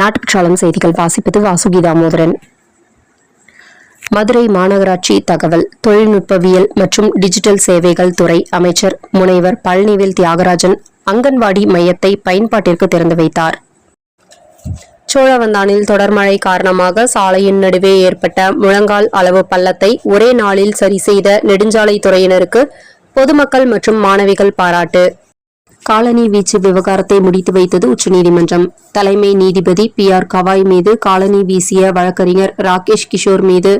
நாட்டுப்பற்றாளம் செய்திகள் வாசிப்பது வாசுகி தாமோதரன். மதுரை மாநகராட்சி தகவல் தொழில்நுட்பவியல் மற்றும் டிஜிட்டல் சேவைகள் துறை அமைச்சர் முனைவர் பழனிவேல் தியாகராஜன் அங்கன்வாடி மையத்தை பயன்பாட்டிற்கு திறந்து வைத்தார். சோழவந்தானில் தொடர் மழை காரணமாக சாலையின் நடுவே ஏற்பட்ட முழங்கால் அளவு பள்ளத்தை ஒரே நாளில் சரி செய்த நெடுஞ்சாலைத்துறையினருக்கு பொதுமக்கள் மற்றும் மாணவிகள் பாராட்டு. காலனி வீச்சு விவகாரத்தை முடித்து வைத்தது உச்சநீதிமன்றம். தலைமை நீதிபதி பி. ஆர். கவாய் மீது காலனி வீசிய வழக்கறிஞர் ராகேஷ் கிஷோர் மீது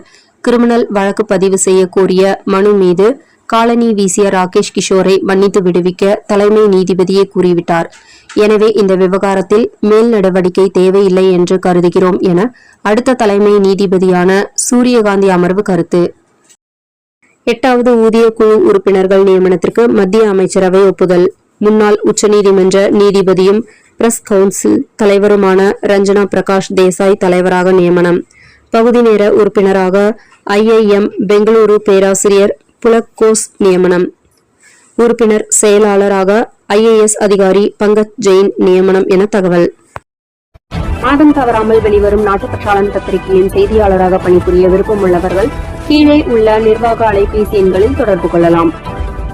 கிரிமினல் வழக்கு பதிவு செய்ய கோரிய மனு மீது காலனி வீசிய ராகேஷ் கிஷோரை மன்னித்து விடுவிக்க தலைமை நீதிபதியே கூறிவிட்டார். எனவே இந்த விவகாரத்தில் மேல் நடவடிக்கை தேவையில்லை என்று கருதுகிறோம் என அடுத்த தலைமை நீதிபதியான சூரியகாந்தி அமர்வு கருத்து. எட்டாவது ஊதிய குழு உறுப்பினர்கள் நியமனத்திற்கு மத்திய அமைச்சரவை ஒப்புதல். முன்னாள் உச்சநீதிமன்ற நீதிபதியும் பிரஸ் கவுன்சில் தலைவருமான ரஞ்சனா பிரகாஷ் தேசாய் தலைவராக நியமனம். பகுதி நேர உறுப்பினராக ஐஐஎம் பெங்களூரு பேராசிரியர் புலக்கோஸ் நியமனம். உறுப்பினர் செயலாளராக ஐஏஎஸ் அதிகாரி பங்கஜ் ஜெயின் நியமனம் என தகவல். மாதம் தவறாமல் வெளிவரும் நாட்டுப்பற்றாளன் பத்திரிகையின் செய்தியாளராக பணிபுரிய விருப்பம் உள்ளவர்கள் கீழே உள்ள நிர்வாக அலைபேசி எண்களில் தொடர்பு கொள்ளலாம்.